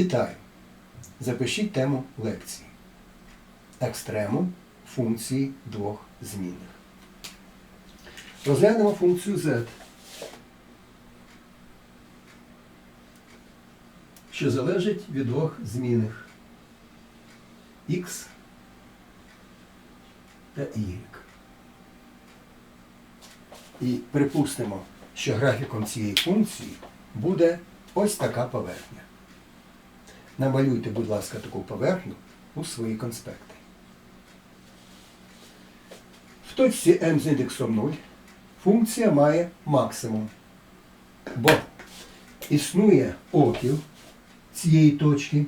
Вітаю! Запишіть тему лекції. Екстремум функції двох змінних. Розглянемо функцію z, що залежить від двох змінних x та y. І припустимо, що графіком цієї функції буде ось така поверхня. Намалюйте, будь ласка, таку поверхню у свої конспекти. В точці m з індексом 0 функція має максимум, бо існує опіл цієї точки.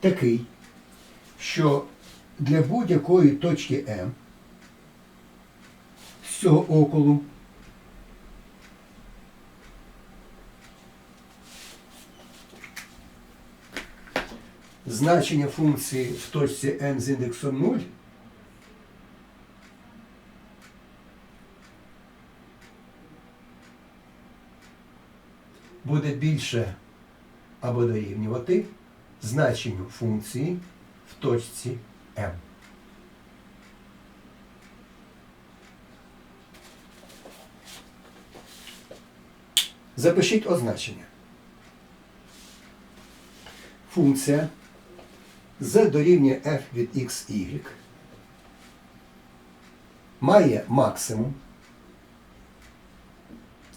Такий, що для будь-якої точки m з цього околу значення функції в точці n з індексом 0 буде більше або дорівнювати значенню функції в точці m. Запишіть означення. Функція z дорівнює f від xy має максимум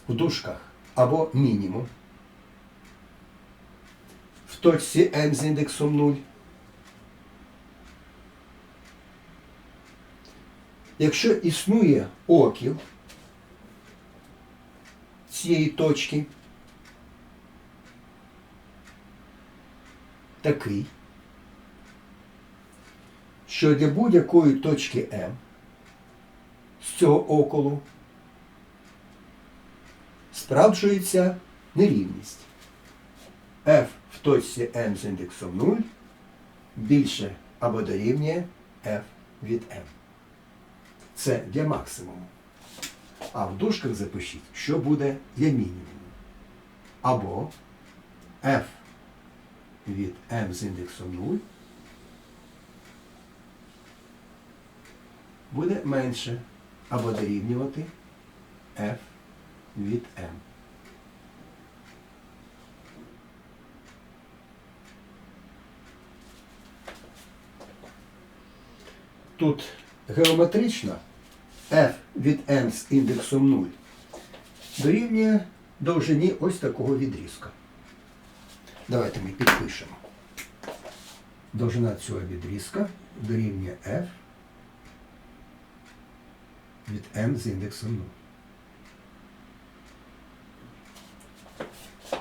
в дужках або мінімум. В точці m з індексом 0. Якщо існує окіл цієї точки, такий, що для будь-якої точки М з цього околу справджується нерівність. F в точці M з індексом 0 більше або дорівнює F від M. Це для максимуму. А в дужках запишіть, що буде для мінімуму. Або F від m з індексом 0 буде менше або дорівнювати f від m. Тут геометрично f від m з індексом 0 дорівнює довжині ось такого відрізка. Давайте ми підпишемо. Довжина цього відрізка дорівнює f від m з індексом 0.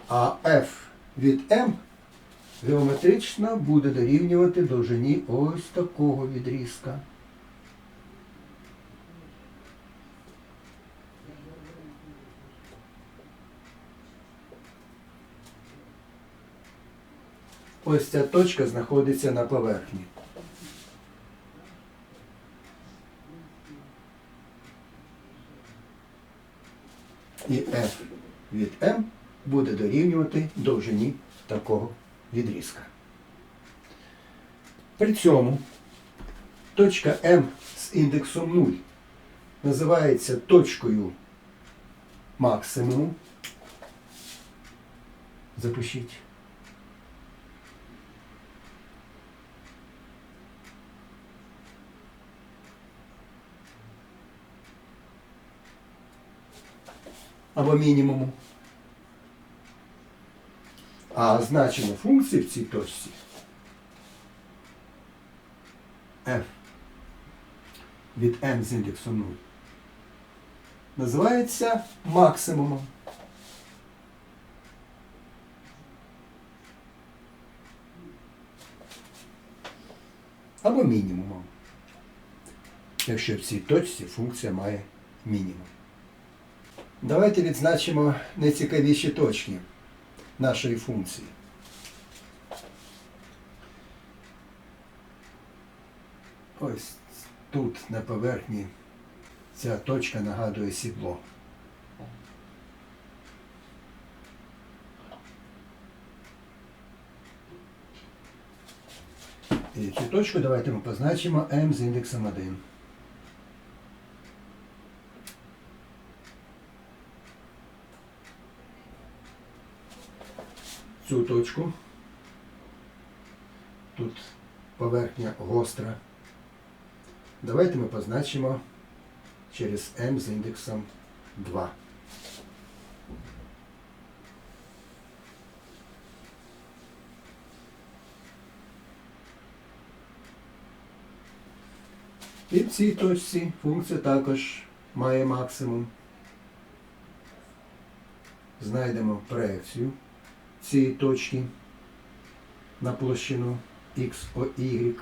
А f від m геометрично буде дорівнювати довжині ось такого відрізка. Ось ця точка знаходиться на поверхні. І f від m буде дорівнювати довжині такого відрізка. При цьому точка m з індексом 0 називається точкою максимуму. Запишіть. або мінімуму. А значення функції в цій точці f від m з індексом 0 називається максимумом. Або мінімумом. Якщо в цій точці функція має мінімум. Давайте відзначимо найцікавіші точки нашої функції. Ось тут на поверхні ця точка нагадує сідло. І цю точку давайте ми позначимо m з індексом 1. Цю точку. Тут поверхня гостра. Давайте ми позначимо через m з індексом 2. І в цій точці функція також має максимум. Знайдемо проекцію цієї точки на площину x о y.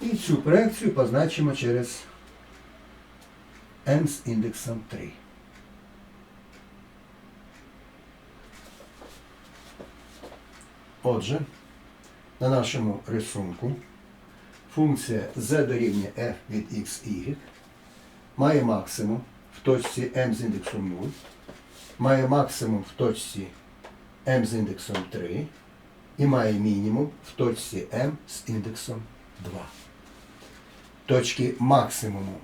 І цю проекцію позначимо через n з індексом 3. Отже, на нашому рисунку функція z дорівнює f від x, y має максимум в точці m з індексом 0, має максимум в точці m з індексом 3 і має мінімум в точці m з індексом 2. Точки максимуму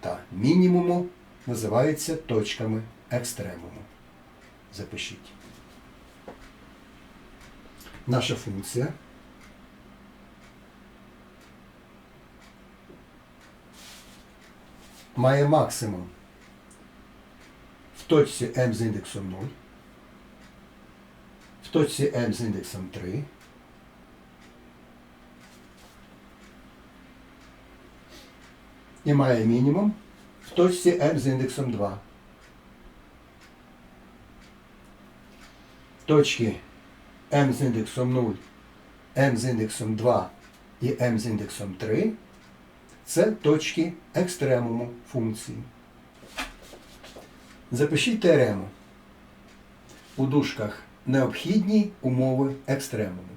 та мінімуму називаються точками екстремуму. Запишіть. Наша функція має максимум в точці m з індексом 0, в точці m з індексом 3, і має мінімум в точці m з індексом 2. Точки m з індексом 0, m з індексом 2 і m з індексом 3 це точки екстремуму функції. Запишіть теорему. У дужках необхідні умови екстремуму.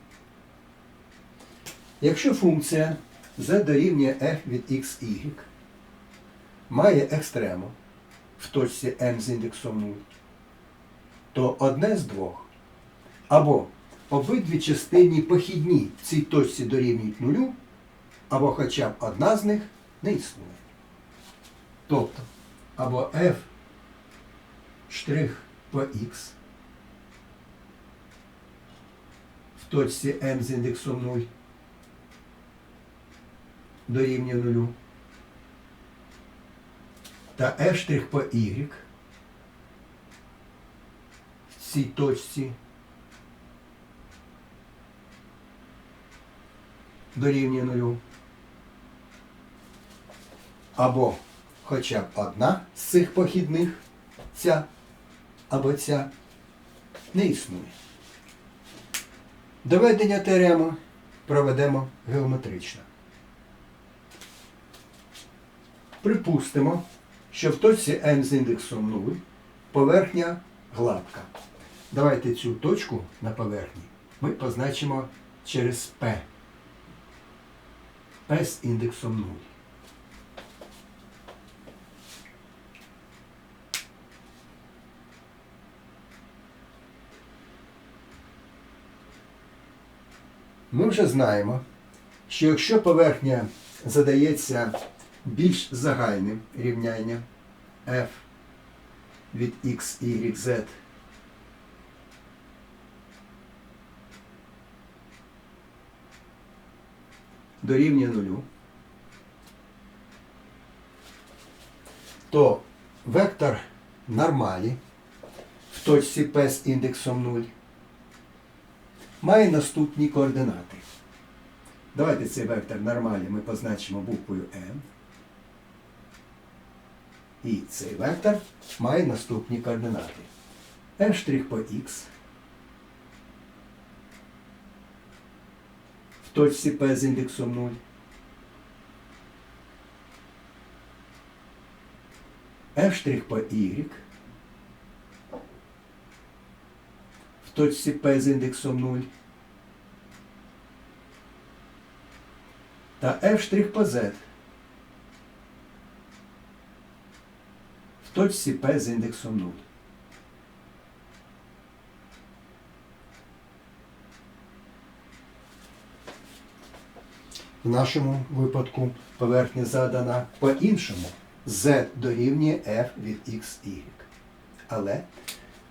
Якщо функція z дорівнює f від x, y має екстремум в точці m з індексом 0, то одне з двох або обидві частині похідні в цій точці дорівнюють нулю, або хоча б одна з них не існує. Тобто, або f штрих по x в точці m з індексом 0 дорівнює нулю, та f штрих по y в цій точці дорівнює нулю. Або хоча б одна з цих похідних, ця або ця, не існує. Доведення теореми проведемо геометрично. Припустимо, що в точці m з індексом 0 поверхня гладка. Давайте цю точку на поверхні ми позначимо через P. P з індексом 0. Ми вже знаємо, що якщо поверхня задається більш загальним рівнянням f від x, y, z дорівнює нулю, то вектор нормалі в точці P з індексом 0 має наступні координати. Давайте цей вектор нормалі ми позначимо буквою N. І цей вектор має наступні координати. m' по x в точці P з індексом 0. f' по y точці P з індексом 0. Та f' по z в точці P з індексом 0. В нашому випадку поверхня задана по-іншому. z дорівнює f від x, y. Але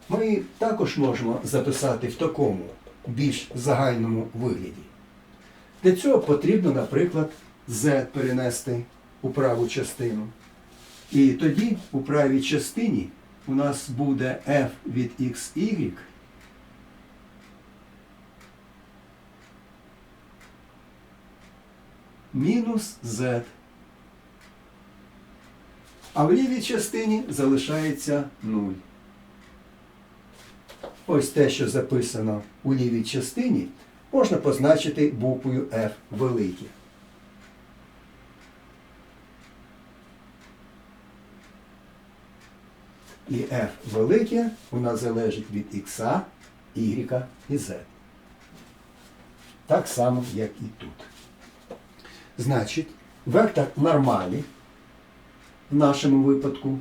ми також можемо записати в такому більш загальному вигляді. Для цього потрібно, наприклад, z перенести у праву частину. І тоді у правій частині у нас буде f від xy мінус z. А в лівій частині залишається 0. Ось те, що записано у лівій частині, можна позначити буквою F велике. І F велике у нас залежить від X, Y і Z. Так само, як і тут. Значить, вектор нормалі в нашому випадку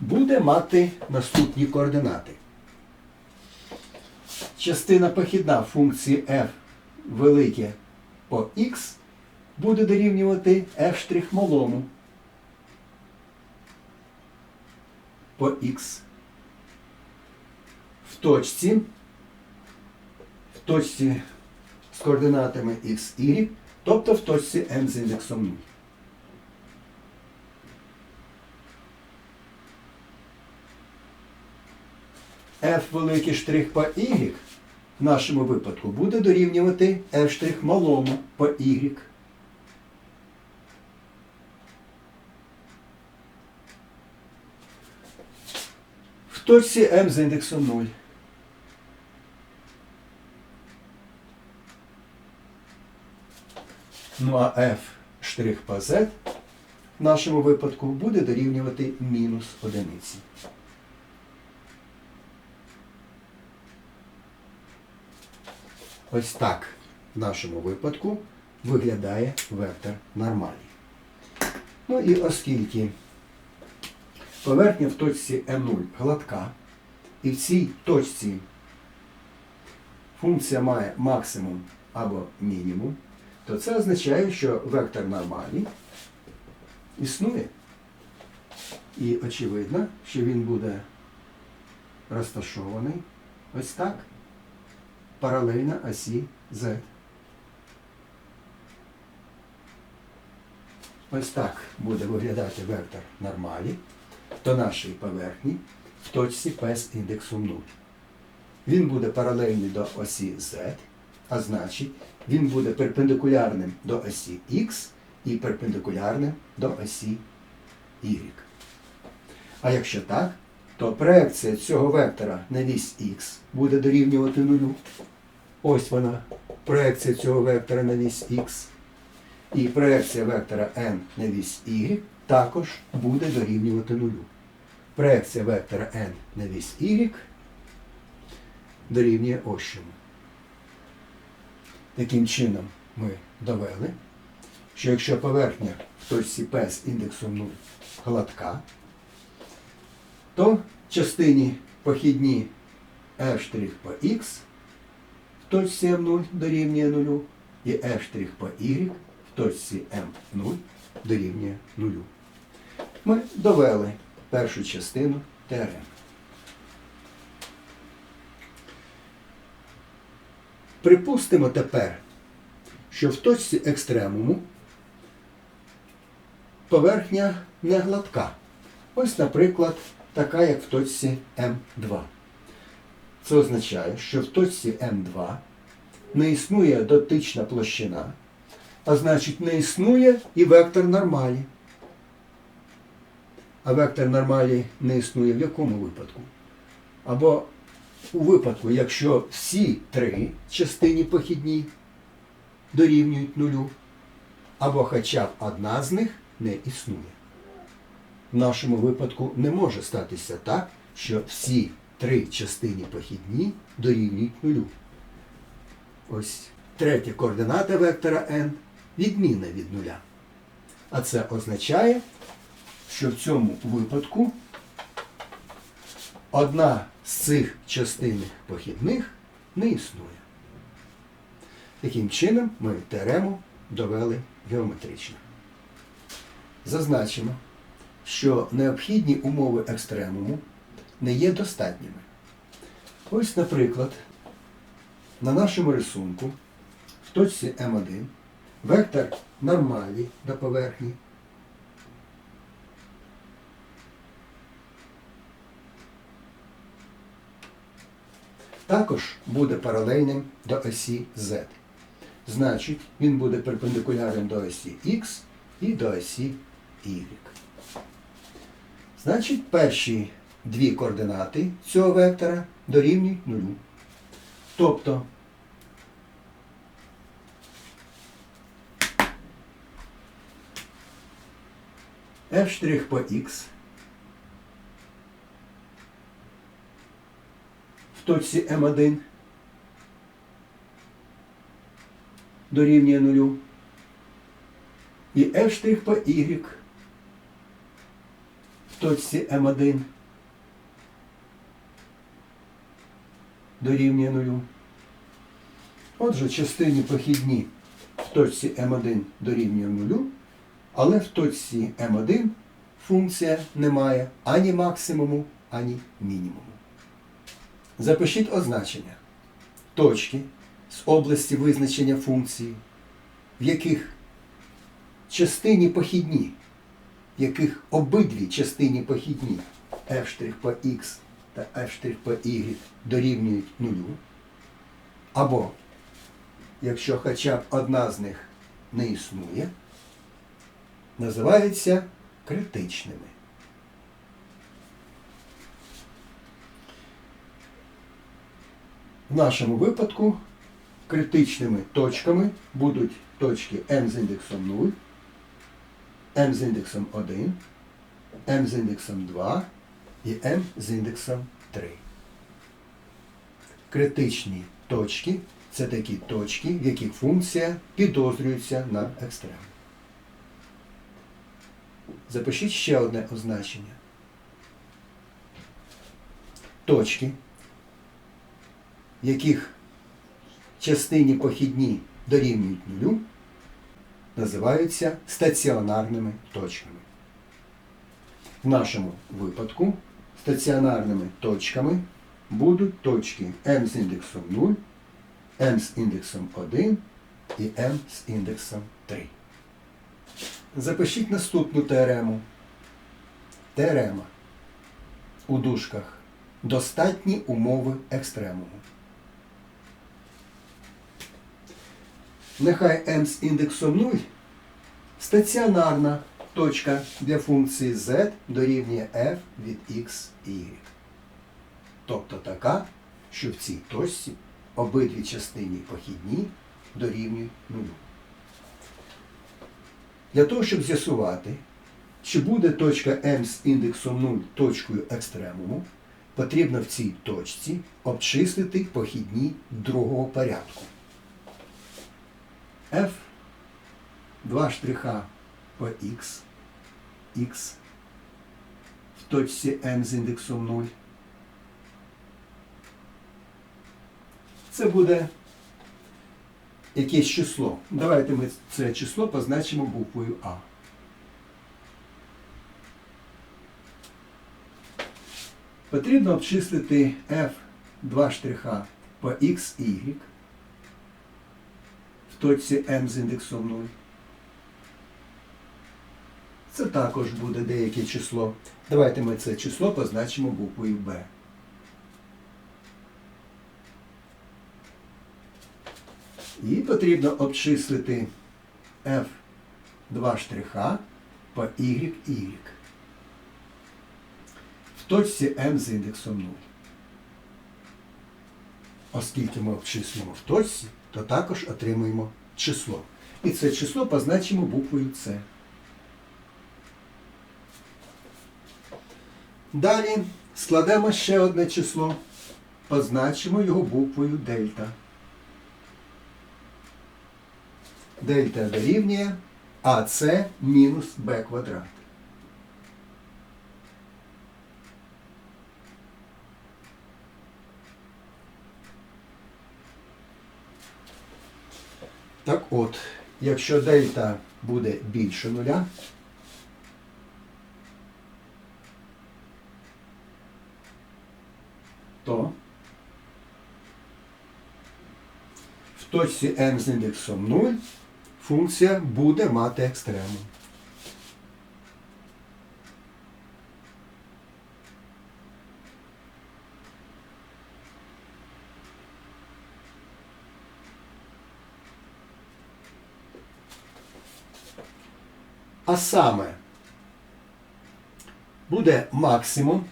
буде мати наступні координати. Частина похідна функції f велике по x буде дорівнювати f' малому по x. В точці, в точці з координатами x, y, тобто в точці m з індексом 0. F великий штрих по y в нашому випадку буде дорівнювати f штрих малому по y. В точці m з індексом 0. Ну а f штрих по z в нашому випадку буде дорівнювати мінус одиниці. Ось так в нашому випадку виглядає вектор нормалі. Ну і оскільки поверхня в точці М0 гладка, і в цій точці функція має максимум або мінімум, то це означає, що вектор нормалі існує. І очевидно, що він буде розташований ось так паралельно осі Z. Ось так буде виглядати вектор нормалі до нашої поверхні в точці P з індексом 0. Він буде паралельний до осі Z, а значить, він буде перпендикулярним до осі X і перпендикулярним до осі Y. А якщо так, то проекція цього вектора на вісь Х буде дорівнювати нулю. Ось вона, проекція цього вектора на вісь Х. І проекція вектора n на вісь Y також буде дорівнювати нулю. Проекція вектора n на вісь Y дорівнює ось чому. Таким чином ми довели, що якщо поверхня в точці P з індексом 0 гладка, то частині похідні f' по x точці m0 дорівнює 0 і f' по y в точці m0 дорівнює 0. Ми довели першу частину теореми. Припустимо тепер, що в точці екстремуму поверхня не гладка. Ось, наприклад, така, як в точці М2. Це означає, що в точці М2 не існує дотична площина, а значить не існує і вектор нормалі. А вектор нормалі не існує в якому випадку? Або у випадку, якщо всі три частині похідні дорівнюють нулю, або хоча б одна з них не існує. В нашому випадку не може статися так, що всі три частині похідні дорівнюють нулю. Ось третя координата вектора n відмінна від нуля. А це означає, що в цьому випадку одна з цих частинних похідних не існує. Таким чином ми теорему довели геометрично. Зазначимо, що необхідні умови екстремуму не є достатніми. Ось, наприклад, на нашому рисунку в точці М1 вектор нормалі до поверхні також буде паралельним до осі Z. Значить, він буде перпендикулярним до осі X і до осі Y. Значить, перші дві координати цього вектора дорівнюють нулю. Тобто f' по x в точці М1 дорівнює нулю. І f' по y в точці М1 дорівнює нулю. Отже, частині похідні в точці М1 дорівнює нулю, але в точці М1 функція не має ані максимуму, ані мінімуму. Запишіть означення точки з області визначення функції, в яких частині похідні, в яких обидві частині похідні f' та f' по y дорівнюють нулю, або якщо хоча б одна з них не існує, називаються критичними. В нашому випадку критичними точками будуть точки m з індексом 0, m з індексом 1, m з індексом 2 і m з індексом 3. Критичні точки це такі точки, в яких функція підозрюється на екстрем. Запишіть ще одне означення. Точки, яких частині похідні дорівнюють нулю, називаються стаціонарними точками. В нашому випадку стаціонарними точками будуть точки m з індексом 0, m з індексом 1 і m з індексом 3. Запишіть наступну теорему. Теорема. У дужках. Достатні умови екстремуму. Нехай m з індексом 0 стаціонарна точка для функції z дорівнює f від x і y. Тобто така, що в цій точці обидві частині похідні дорівнюють нулю. Для того, щоб з'ясувати, чи буде точка m з індексом 0 точкою екстремуму, потрібно в цій точці обчислити похідні другого порядку. f 2 штриха по x, x в точці m з індексом 0. Це буде якесь число. Давайте ми це число позначимо буквою А. Потрібно обчислити F2 штриха по X Y в точці M з індексом 0. Це також буде деяке число. Давайте ми це число позначимо буквою B. І потрібно обчислити F2 штриха по Y, Y. В точці M з індексом 0. Оскільки ми обчислюємо в точці, то також отримуємо число. І це число позначимо буквою С. Далі складемо ще одне число, позначимо його буквою дельта. Дельта дорівнює АС мінус Б квадрат. Так от, якщо дельта буде більше нуля, то в точці m з індексом 0 функція буде мати екстремум. А саме буде максимум,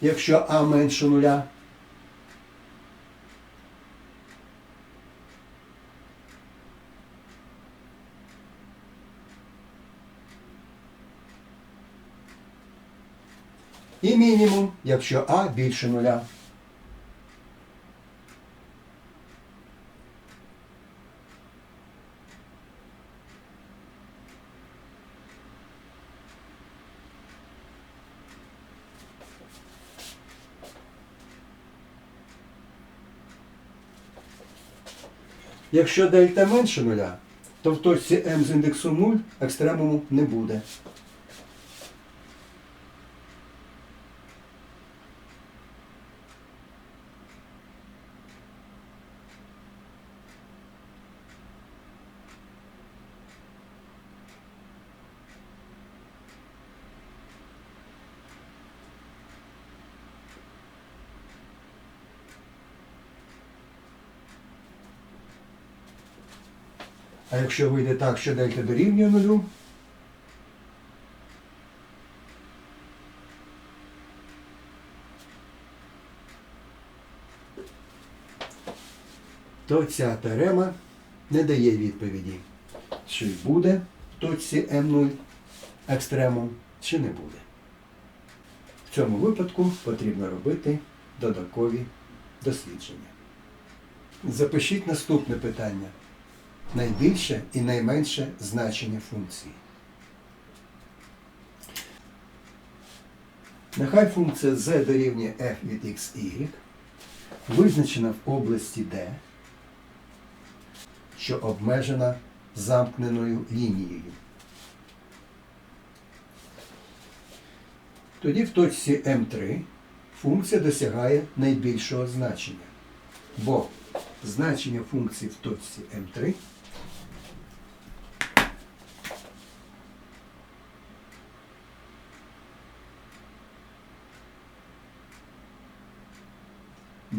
якщо а менше нуля. І мінімум, якщо а більше нуля. Якщо дельта менше нуля, то в точці m з індексом 0 екстремуму не буде. А якщо вийде так, що дельта дорівнює нулю, то ця теорема не дає відповіді, чи буде в точці М0 екстремум, чи не буде. В цьому випадку потрібно робити додаткові дослідження. Запишіть наступне питання найбільше і найменше значення функції. Нехай функція z дорівнює f від xy визначена в області D, що обмежена замкненою лінією. Тоді в точці М3 функція досягає найбільшого значення, бо значення функції в точці М3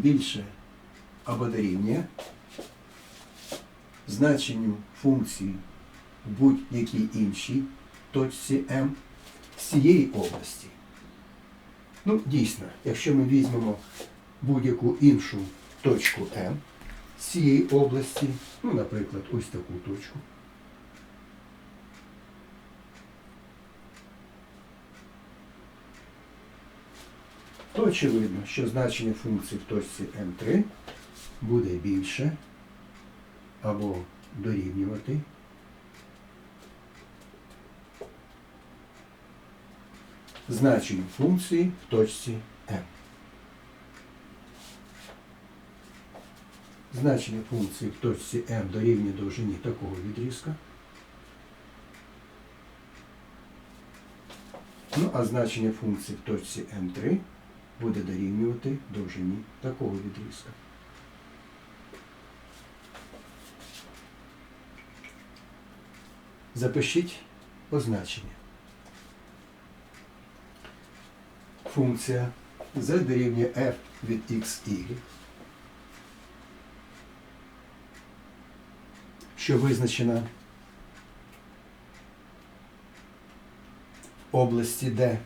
більше або дорівнює значенню функції в будь-якій іншій точці М цієї області. Ну, дійсно, якщо ми візьмемо будь-яку іншу точку М цієї області, ну, наприклад, ось таку точку. То очевидно, що значення функції в точці М3 буде більше або дорівнювати значенню функції в точці М. Значення функції в точці М дорівнює довжині такого відрізка. Ну, а значення функції в точці М3 буде дорівнювати довжині такого відрізка. Запишіть означення. Функція z дорівнює f від xy, що визначена в області D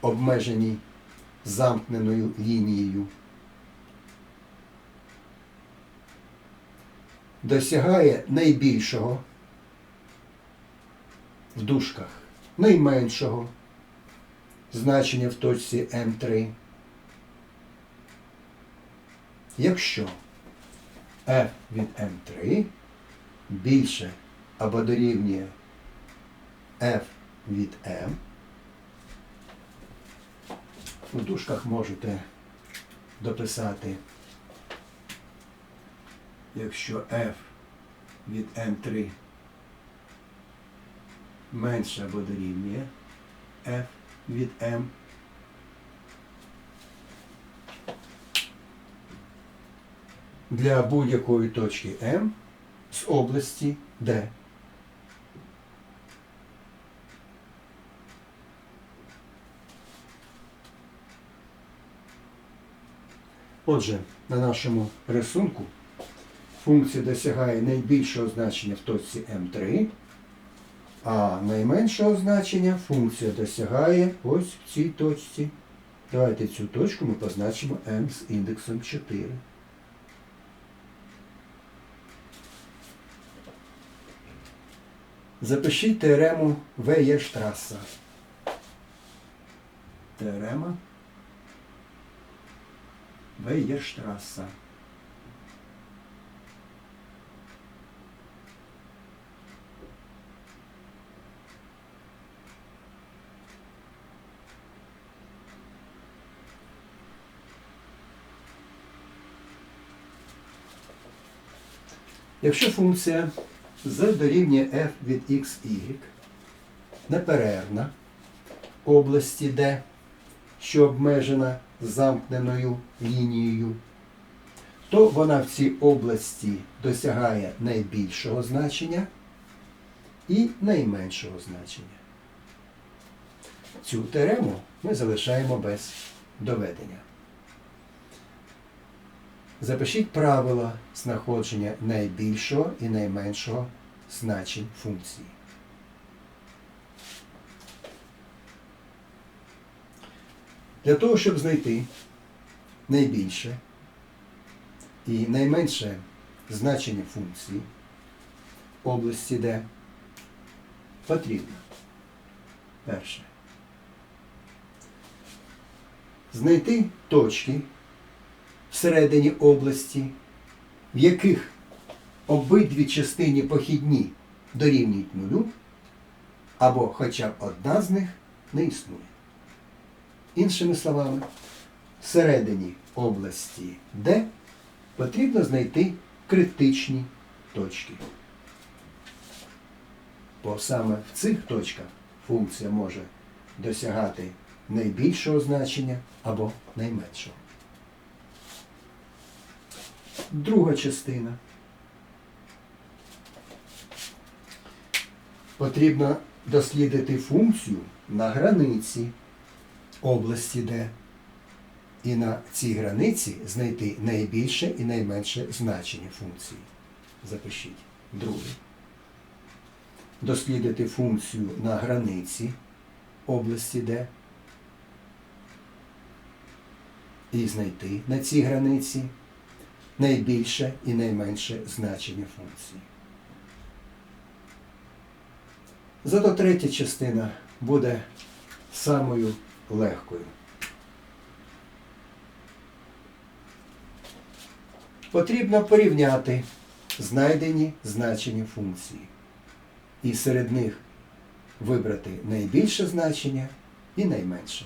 обмеженій замкненою лінією, досягає найбільшого в дужках, найменшого значення в точці М3. Якщо f від М3 більше або дорівнює f від m. У дужках можете дописати, якщо f від m3 менше або дорівнює f від m. Для будь-якої точки М з області D. Отже, на нашому рисунку функція досягає найбільшого значення в точці М3, а найменшого значення функція досягає ось в цій точці. Давайте цю точку ми позначимо m з індексом 4. Запишіть теорему Веєштраса. Теорема Веєштраса. Якщо функція z дорівнює f від x, y неперервна в області D, що обмежена замкненою лінією, то вона в цій області досягає найбільшого значення і найменшого значення. Цю теорему ми залишаємо без доведення. Запишіть правила знаходження найбільшого і найменшого значень функції. Для того, щоб знайти найбільше і найменше значення функції області D, потрібно перше. Знайти точки всередині області, в яких обидві частині похідні дорівнюють нулю, або хоча б одна з них не існує. Іншими словами, всередині області D потрібно знайти критичні точки. Бо саме в цих точках функція може досягати найбільшого значення або найменшого. Друга частина. Потрібно дослідити функцію на границі області D. І на цій границі знайти найбільше і найменше значення функції. Запишіть. Друге. Дослідити функцію на границі області D. І знайти на цій границі найбільше і найменше значення функції. Зато третя частина буде самою легкою. Потрібно порівняти знайдені значення функції. І серед них вибрати найбільше значення і найменше.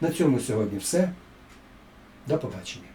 На цьому сьогодні все. До побачення.